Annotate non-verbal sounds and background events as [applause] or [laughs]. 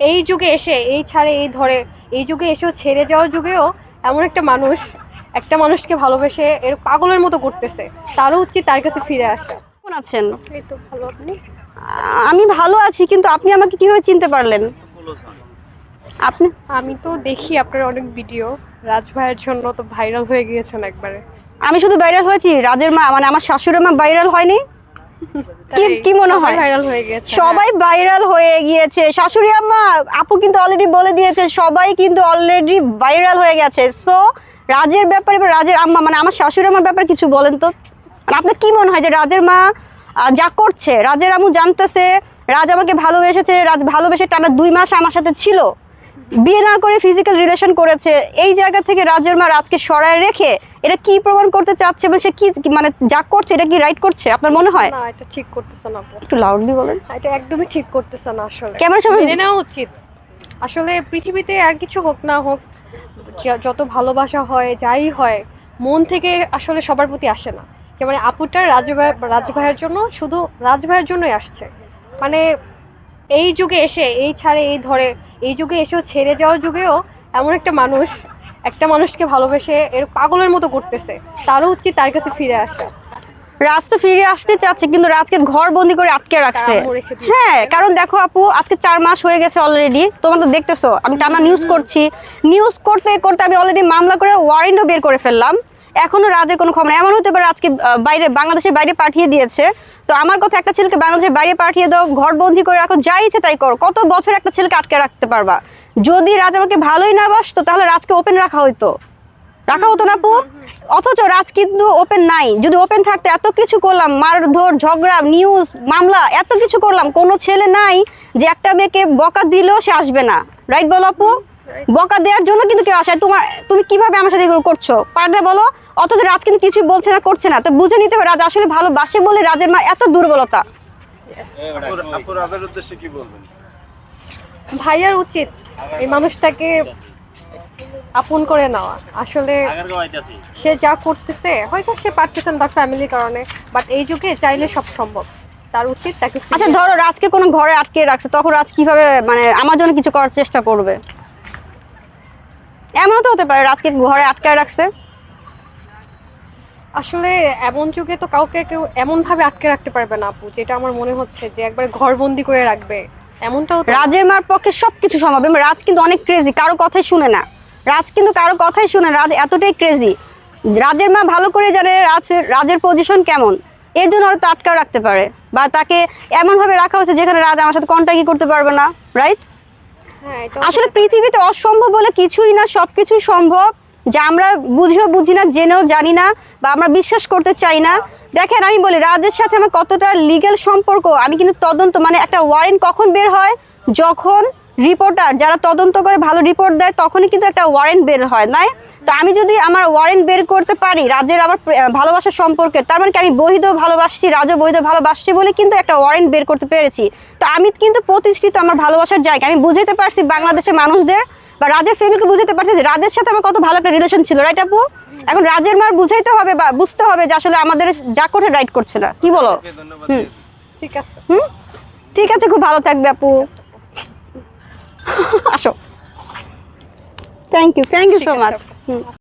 এই যুগে এসে এই ছাড়ে এই ধরে এই যুগে এসেও ছেড়ে যাওয়ার যুগেও এমন একটা মানুষ একটা মানুষকে ভালোবেসে এর পাগলের মতো করতেছে। তারও উচিত তার কাছে ফিরে আসা। কেমন আছেন? এই তো ভালো আপনি? আমি ভালো আছি কিন্তু আপনি আমাকে কীভাবে চিনতে পারলেন? আপনি? আমি তো দেখি আপনার অনেক ভিডিও। রাজ ভাইয়ের জন্য তো ভাইরাল হয়ে গিয়েছেন একবারে। আমি শুধু ভাইরাল হয়েছি রাজের মা মানে আমার শাশুড়ির মা ভাইরাল হয়নি। [laughs] কি- কি মনে হয়? ভাইরাল হয়ে গেছে সবাই ভাইরাল হয়ে গিয়েছে। শাশুড়ি আম্মা আপু কিন্তু অলরেডি বলে দিয়েছে সবাই কিন্তু অলরেডি ভাইরাল হয়ে গেছে। সো রাজের ব্যাপারে বা রাজের আম্মা মানে আমার শাশুড়ি আমার ব্যাপারে কিছু বলেন তো? মানে আপনার কি মনে হয় যে রাজের মা যা করছে? রাজের আম্মু জানতেছে রাজ আমাকে ভালোবেসেছে রাজ ভালোবেসে টানা দুই মাস আমার সাথে ছিল। বিয়ে না করে ফিজিক্যাল রিলেশন করেছে এই জায়গা থেকে রাজের মা রাজকে সরায় রেখে এটা কি প্রমাণ করতে চাচ্ছে বা সে কি মানে যা করছে এটা কি রাইট করছে? আপনার মনে হয়? না এটা ঠিক করতেছে না একটু লাউডলি বলেন। এটা একদমই ঠিক করতেছে না আসলে। ক্যামেরা সামনে- মেনে নেওয়া উচিত। আসলে পৃথিবীতে আর কিছু হোক না হোক যত ভালোবাসা হয় যাই হয় মন থেকে আসলে সবার প্রতি আসে না। মানে আপুটা রাজভাই রাজভাইয়ের জন্য শুধু রাজভাইয়ের জন্যই আসছে। মানে এই যুগে এসে এই ছাড়ে এই ধরে এই যুগে এসেও ছেড়ে যাওয়ার যুগেও এমন একটা মানুষ একটা মানুষকে ভালোবেসে এর পাগলের মতো করতেছে। তারও উচিত তার কাছে ফিরে আসা। রাজ তো ফিরে আসতে চাচ্ছে কিন্তু রাজকে ঘর বন্দি করে আটকে রাখছে। হ্যাঁ কারণ দেখো আপু আজকে চার মাস হয়ে গেছে অলরেডি তোমরা তো দেখতেছো আমি টানা নিউজ করছি। নিউজ করতে করতে আমি অলরেডি মামলা করে ওয়ারেন্টও বের করে ফেললাম। এখনও রাজের কোনো খবর। এমন হতে পারে আজকে বাইরে, বাংলাদেশের বাইরে পাঠিয়ে দিয়েছে। তো আমার কথা, একটা ছেলেকে বাংলাদেশের বাইরে পাঠিয়ে দাও ঘর বন্দি করে রাখো যাই ইচ্ছে তাই করো। কত বছর একটা ছেলেকে আটকে রাখতে পারবা? যদি রাজ আমাকে ভালোই না বাসতো, তাহলে রাজকে ওপেন রাখা হইতো। রাখা হতো না আপু? অথচ রাজ কিন্তু ওপেন নাই। যদি ওপেন থাকতো, এত কিছু করলাম, মারধর, ঝগড়া নিউজ মামলা, এত কিছু করলাম। কোনো ছেলে নাই যে একটা মেয়েকে বকা দিলেও সে আসবে না। রাইট বলো আপু? বকা দেওয়ার জন্য কিন্তু কেউ আসে। তোমার তুমি কীভাবে আমার সাথে এগুলো করছ? পারবে বলো? অথচ রাজ কিন্তু কিছুই বলছে না করছে না। তো বুঝে নিতে হবে রাজ আসলে ভালোবাসে বলে রাজের মা এত দুর্বলতা। ভাইয়ার উচিত এই মানুষটাকে আপন করে নেওয়া। আসলে সে যা করতেছে হয়তো সে পারতেছেন তার ফ্যামিলির কারণে বাট এই যুগে চাইলে সব সম্ভব। তার উচিত তাকে আচ্ছা ধরো রাজকে কোনো ঘরে আটকে রাখছে তখন রাজ কীভাবে মানে আমার জন্য কিছু করার চেষ্টা করবে? এমনও তো হতে পারে রাজকে ঘরে আটকায় রাখছে। আসলে এমন যুগে তো কাউকে কেউ এমন ভাবে আটকে রাখতে পারবে না আপু যেটা আমার মনে হচ্ছে যে একবার ঘরবন্দি করে রাখবে। এমনটাও রাজের মার পক্ষে সবকিছু সম্ভব রাজ কিন্তু অনেক ক্রেজি কারও কথাই শুনে না। রাজ কিন্তু কারও কথাই শুনে রাজ এতটাই ক্রেজি রাজের মা ভালো করে জানে রাজ রাজের পজিশন কেমন এর জন্য হয়তো আটকাও রাখতে পারে। বা তাকে এমনভাবে রাখা হয়েছে যেখানে রাজ আমার সাথে কন্ট্যাক্টই করতে পারবে না রাইট আসলে পৃথিবীতে অসম্ভব বলে কিছুই না সব কিছুই সম্ভব। যা আমরা বুঝেও বুঝি না জেনেও জানি না বা আমরা বিশ্বাস করতে চাই না। দেখেন আমি বলি রাজের সাথে আমার কতটা লিগ্যাল সম্পর্ক আমি কিন্তু তদন্ত মানে একটা ওয়ারেন্ট কখন বের হয়? যখন রিপোর্টার যারা তদন্ত করে ভালো রিপোর্ট দেয় তখনই কিন্তু একটা ওয়ারেন্ট বের হয় নাই? তো আমি যদি আমার ওয়ারেন্ট বের করতে পারি রাজের আমার ভালোবাসার সম্পর্কে তার মানে কি আমি বৈধ ভালোবাসছি রাজও বৈধ ভালোবাসছি বলে কিন্তু একটা ওয়ারেন্ট বের করতে পেরেছি। তো আমি কিন্তু প্রতিষ্ঠিত আমার ভালোবাসার জায়গা আমি বুঝাতে পারছি বাংলাদেশের মানুষদের বা রাজের ফ্যামিলিকে বুঝাতে পারছি যে রাজের সাথে আমার কত ভালো একটা রিলেশন ছিল রাইট আপু? এখন রাজের মার বুঝাইতে হবে বা বুঝতে হবে যে আসলে আমাদের যা করছে রাইট করছে না। কি বলো? হুম। ঠিক আছে। হুম? ঠিক আছে খুব ভালো থাকবে আপু। [laughs] আসো। থ্যাংক ইউ থ্যাংক ইউ ঠিক সো আছে মাচ আপু। হুম।